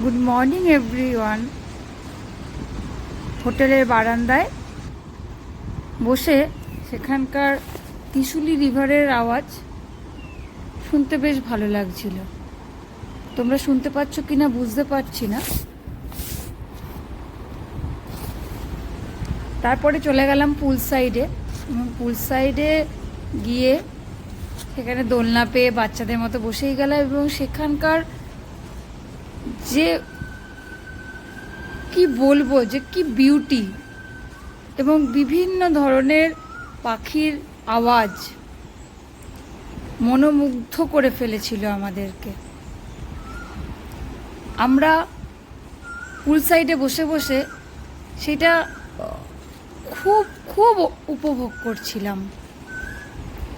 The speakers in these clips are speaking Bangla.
গুড মর্নিং এভরিওয়ান হোটেলের বারান্দায় বসে সেখানকার ত্রিশুলি রিভারের আওয়াজ শুনতে বেশ ভালো লাগছিল। তোমরা শুনতে পাচ্ছ কি না বুঝতে পারছি না। তারপরে চলে গেলাম পুল সাইডে পুল সাইডে গিয়ে সেখানে দোলনা পেয়ে বাচ্চাদের মতো বসেই গেলাম এবং সেখানকার যে কি বলব, যে কি বিউটি এবং বিভিন্ন ধরনের পাখির আওয়াজ মনোমুগ্ধ করে ফেলেছিল আমাদেরকে। আমরা পুল সাইডে বসে বসে সেটা, খুব খুব উপভোগ করছিলাম।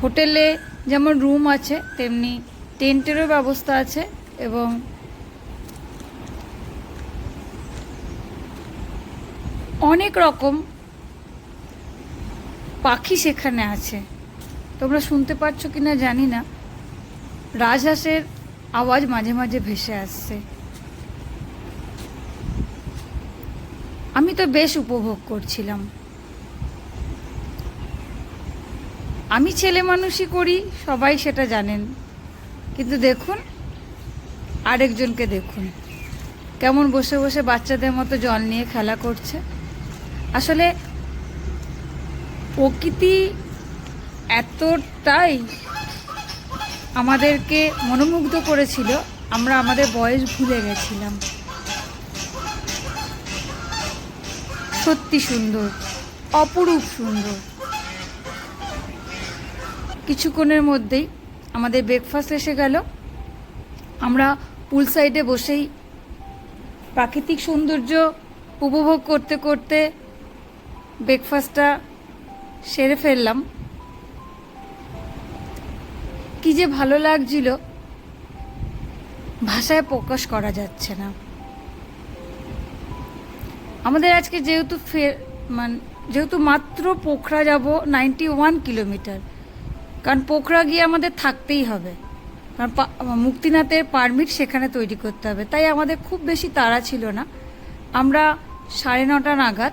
হোটেলে যেমন রুম আছে, তেমনি টেন্টেরও ব্যবস্থা আছে এবং অনেক রকম পাখি সেখানে আছে। তোমরা শুনতে পাচ্ছ কি না জানি না। রাজহাঁসের আওয়াজ মাঝে মাঝে ভেসে আসছে। আমি তো বেশ উপভোগ করছিলাম। আমি ছেলে মানুষই করি, সবাই সেটা জানেন। কিন্তু দেখুন, আরেকজনকে দেখুন। কেমন বসে বসে বাচ্চাদের মতো জল নিয়ে খেলা করছে। আসলে প্রকৃতি এতটাই আমাদেরকে মনোমুগ্ধ করেছিল, আমরা আমাদের বয়স ভুলে গেছিলাম। সত্যি সুন্দর, অপরূপ সুন্দর। কিছুক্ষণের মধ্যেই আমাদের ব্রেকফাস্ট এসে গেল। আমরা পুল সাইডে বসেই প্রাকৃতিক সৌন্দর্য উপভোগ করতে করতে ব্রেকফাস্টটা সেরে ফেললাম। কি যে ভালো লাগছিল, ভাষায় প্রকাশ করা যাচ্ছে না। আমাদের আজকে যেহেতু ফের মানে যেহেতু মাত্র পোখরা যাব নাইনটি ওয়ান কিলোমিটার, কারণ পোখরা গিয়ে আমাদের থাকতেই হবে। কারণ মুক্তিনাথের পারমিট সেখানে তৈরি করতে হবে। তাই আমাদের খুব বেশি তাড়া ছিল না। আমরা সাড়ে নটা নাগাদ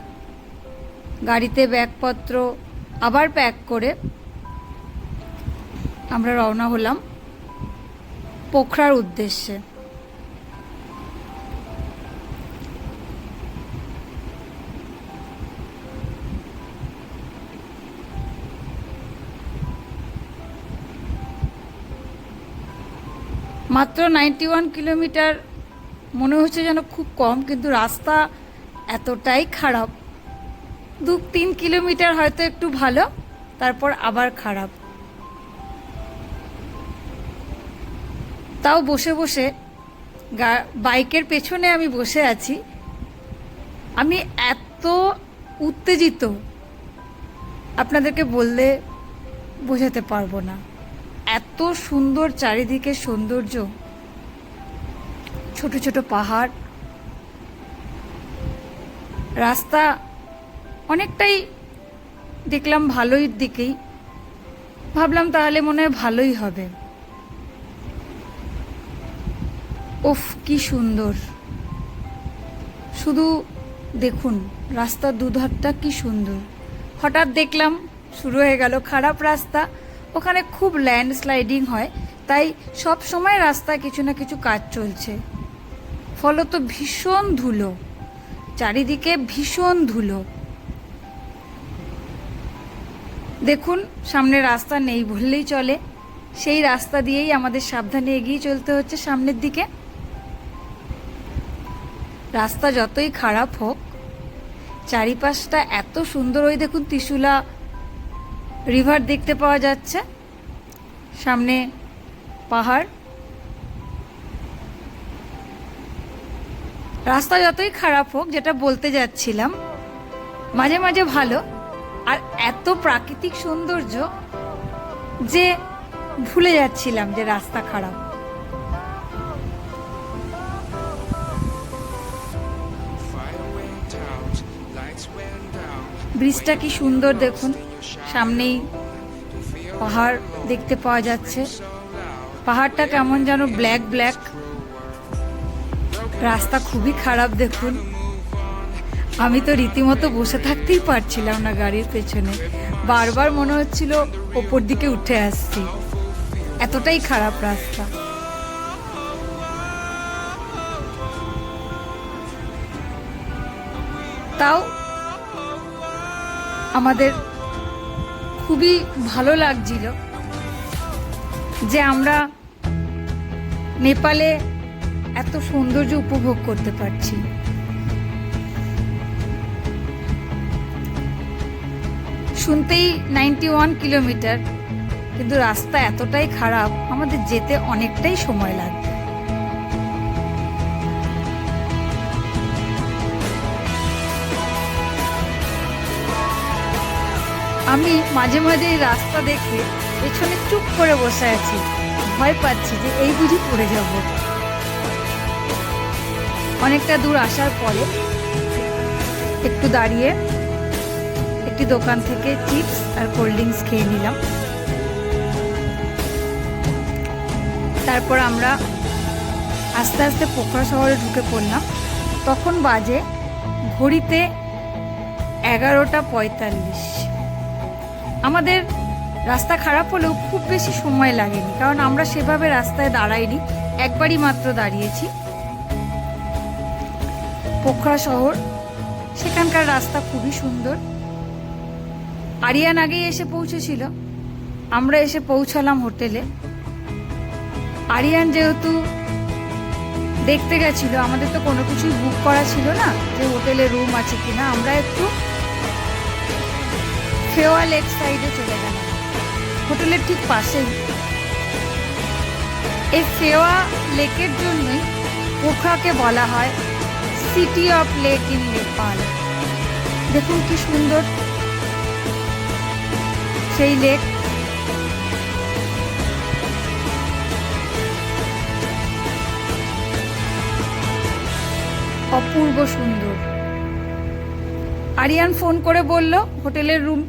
গাড়িতে ব্যাগপত্র আবার প্যাক করে আমরা রওনা হলাম পোখরার উদ্দেশ্যে। মাত্র নাইনটি ওয়ান কিলোমিটার, মনে হচ্ছে যেন খুব কম, কিন্তু রাস্তা এতটাই খারাপ দু তিন কিলোমিটার হয়তো একটু ভালো, তারপর আবার খারাপ। তাও বসে বসে বাইকের পেছনে আমি বসে আছি। আমি এত উত্তেজিত, আপনাদেরকে বললে বোঝাতে পারব না। এত সুন্দর চারিদিকের সৌন্দর্য, ছোট ছোট পাহাড়, রাস্তা অনেকটাই দেখলাম ভালোই দিকেই। ভাবলাম তাহলে মনে হয় ভালোই হবে। ওফ কি সুন্দর। শুধু দেখুন, রাস্তার দুধারটা কি সুন্দর। হঠাৎ দেখলাম শুরু হয়ে গেল খারাপ রাস্তা। ওখানে খুব ল্যান্ডস্লাইডিং হয়, তাই সব সময় রাস্তায় কিছু না কিছু কাজ চলছে। ফলত ভীষণ ধুলো, চারিদিকে ভীষণ ধুলো। দেখুন, সামনে রাস্তা নেই বললেই চলে। সেই রাস্তা দিয়েই আমাদের সাবধানে এগিয়ে চলতে হচ্ছে সামনের দিকে। রাস্তা যতই খারাপ হোক, চারিপাশটা এত সুন্দর ওই দেখুন ত্রিশুলা রিভার দেখতে পাওয়া যাচ্ছে। সামনে পাহাড়। রাস্তা যতই খারাপ হোক, যেটা বলতে যাচ্ছিলাম, মাঝে মাঝে ভালো। আর এত প্রাকৃতিক সৌন্দর্য যে ভুলে যাচ্ছিলাম যে রাস্তা খারাপ। ব্রিজটা কি সুন্দর দেখুন। সামনেই পাহাড় দেখতে পাওয়া যাচ্ছে। পাহাড়টা কেমন যেন ব্ল্যাক ব্ল্যাক রাস্তা খুবই খারাপ দেখুন। আমি তো রীতিমতো বসে থাকতেই পারছিলাম না গাড়ির পেছনে। বারবার মনে হচ্ছিল ওপর দিকে উঠে আসছি। এতটাই খারাপ রাস্তা। তাও আমাদের খুবই ভালো লাগছিল যে আমরা নেপালে এত সৌন্দর্য উপভোগ করতে পারছি। শুনতেই নাইনটি ওয়ান কিলোমিটার। কিন্তু রাস্তা এতটাই খারাপ, আমাদের যেতে অনেকটাই সময় লাগবে। আমি মাঝে মাঝে এই রাস্তা দেখে পেছনে চুপ করে বসে আছি। ভয় পাচ্ছি যে এই বুঝি পড়ে যাব। অনেকটা দূর আসার পরে একটু দাঁড়িয়ে একটি দোকান থেকে চিপস আর কোল্ড ড্রিঙ্কস খেয়ে নিলাম। তারপর আমরা আস্তে আস্তে পোখরা শহরে ঢুকে পড়লাম। তখন বাজে ঘড়িতে এগারোটা পঁয়তাল্লিশ। আমাদের রাস্তা খারাপ হলেও খুব বেশি সময় লাগেনি, কারণ আমরা সেভাবে রাস্তায় দাঁড়াইনি, একবারই মাত্র দাঁড়িয়েছি। পোখরা শহর, সেখানকার রাস্তা খুবই সুন্দর। আরিয়ান আগেই এসে পৌঁছেছিল। আমরা এসে পৌঁছালাম হোটেলে। আরিয়ান যেহেতু দেখতে গেছিল, আমাদের তো কোনো কিছুই বুক করা ছিল না যে হোটেলে রুম আছে কিনা। আমরা একটু ফেওয়া লেক সাইডে চলে গেলাম। হোটেলের ঠিক পাশেই। এই ফেওয়া লেকের জন্যই পোখরাকে বলা হয় city of lake in Nepal দেখুন কি সুন্দর। সেই লেক। অপূর্ব সুন্দর। আরিয়ান ফোন করে বলল, হোটেলের রুম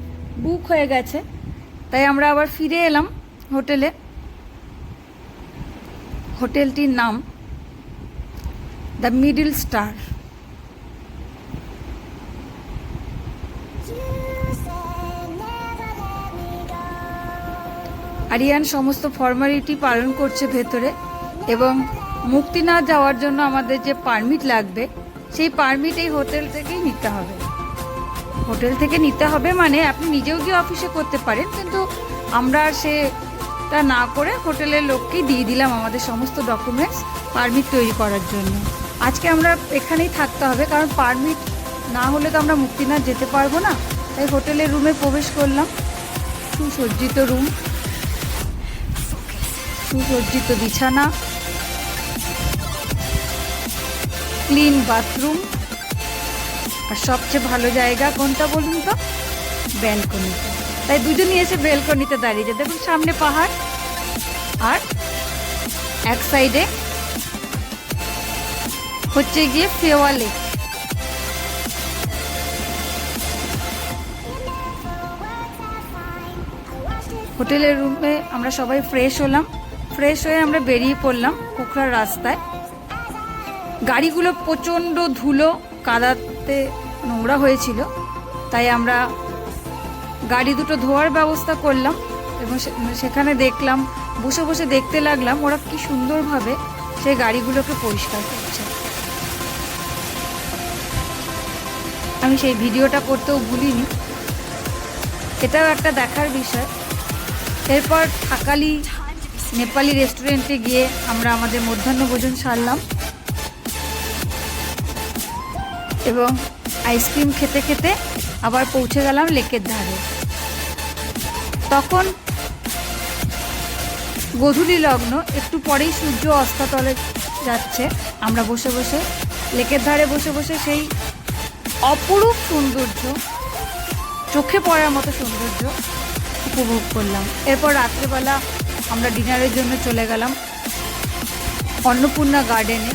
বুক হয়ে গেছে, তাই আমরা আবার ফিরে এলাম হোটেলে। হোটেলটির নাম দ্য মিডল স্টার। আরিয়ান সমস্ত ফর্মালিটি পালন করছে ভেতরে এবং মুক্তি না যাওয়ার জন্য আমাদের যে পারমিট লাগবে, সেই পারমিট এই হোটেল থেকেই নিতে হবে। হোটেল থেকে নিতে হবে মানে আপনি নিজেও গিয়ে অফিসে করতে পারেন, কিন্তু আমরা আর সেটা না করে হোটেলের লোককেই দিয়ে দিলাম আমাদের সমস্ত ডকুমেন্টস পারমিট তৈরি করার জন্য। আজকে আমরা এখানেই থাকতে হবে, কারণ পারমিট না হলে তো আমরা মুক্তিনাথ যেতে পারব না। তাই হোটেলের রুমে প্রবেশ করলাম। সুসজ্জিত রুম সুসজ্জিত বিছানা ক্লিন বাথরুম আর সবচেয়ে ভালো জায়গা কোনটা বলুন তো? ব্যালকনি তাই দুজনই এসে ব্যালকনিতে দাঁড়িয়েছে দেখুন সামনে পাহাড়, আর এক সাইডে হচ্ছে গিয়ে ফেওয়া লেক হোটেলের রুমে আমরা সবাই ফ্রেশ হলাম। ফ্রেশ হয়ে আমরা বেরিয়ে পড়লাম পোখরার রাস্তায়। গাড়িগুলো প্রচণ্ড ধুলো, কাদাতে নোংরা হয়েছিল। তাই আমরা গাড়ি দুটো ধোয়ার ব্যবস্থা করলাম এবং সে- সেখানে দেখলাম, বসে বসে দেখতে লাগলাম ওরা কি সুন্দরভাবে সেই গাড়িগুলোকে পরিষ্কার করছে। আমি সেই ভিডিওটা করতেও ভুলিনি। এটাও একটা দেখার বিষয়। এরপর থাকালি নেপালি রেস্টুরেন্টে গিয়ে আমরা আমাদের মধ্যাহ্ন ভোজন সারলাম। এবং আইসক্রিম খেতে খেতে আবার পৌঁছে গেলাম লেকের ধারে। তখন গধূলি লগ্ন, একটু পরেই সূর্য অস্তাতলে যাচ্ছে। আমরা বসে বসে, লেকের ধারে বসে বসে সেই অপরূপ সৌন্দর্য, চোখে পড়ার মতো সৌন্দর্য উপভোগ করলাম। এরপর রাত্রেবেলা আমরা ডিনারের জন্য চলে গেলাম অন্নপূর্ণা গার্ডেনে।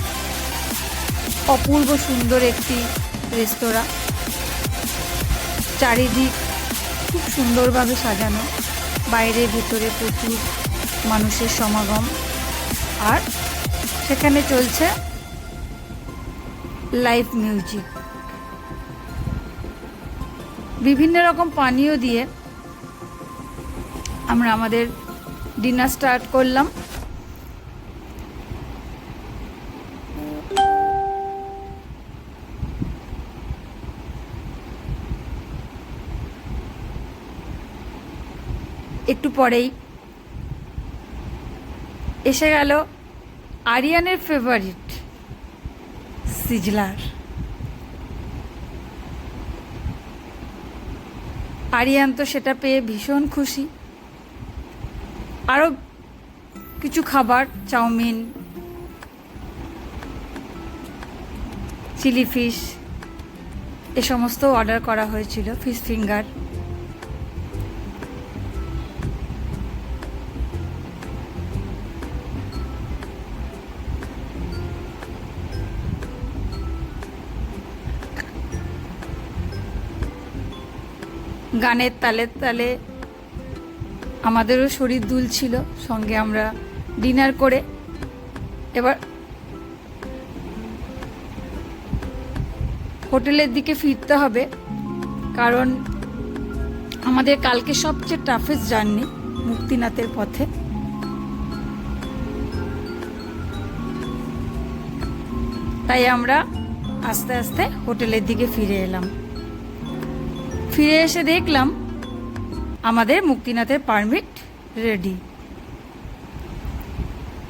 অপূর্ব সুন্দর একটি রেস্তোরাঁ। চারিদিক খুব সুন্দরভাবে সাজানো। বাইরে, ভেতরে প্রচুর মানুষের সমাগম। আর সেখানে চলছে লাইভ মিউজিক। বিভিন্ন রকম পানীয় দিয়ে আমরা আমাদের ডিনার স্টার্ট করলাম। একটু পরেই। এসে গেল আরিয়ানের ফেভারিট সিজলার। আরিয়ান তো সেটা পেয়ে ভীষণ খুশি। আরও কিছু খাবার, চাউমিন, চিলি ফিশ, এ সমস্ত অর্ডার করা হয়েছিল, ফিশ ফিঙ্গার। গানের তালে তালে আমাদেরও শরীর দুলছিল সঙ্গে আমরা ডিনার করে এবার হোটেলের দিকে ফিরতে হবে, কারণ আমাদের কালকে সবচেয়ে টাফেস্ট জার্নি মুক্তিনাথের পথে। তাই আমরা আস্তে আস্তে হোটেলের দিকে ফিরে এলাম। ফিরে এসে দেখলাম আমাদের মুক্তিনাথের পারমিট রেডি।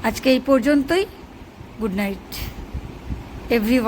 আজকে এই পর্যন্তই। Good night every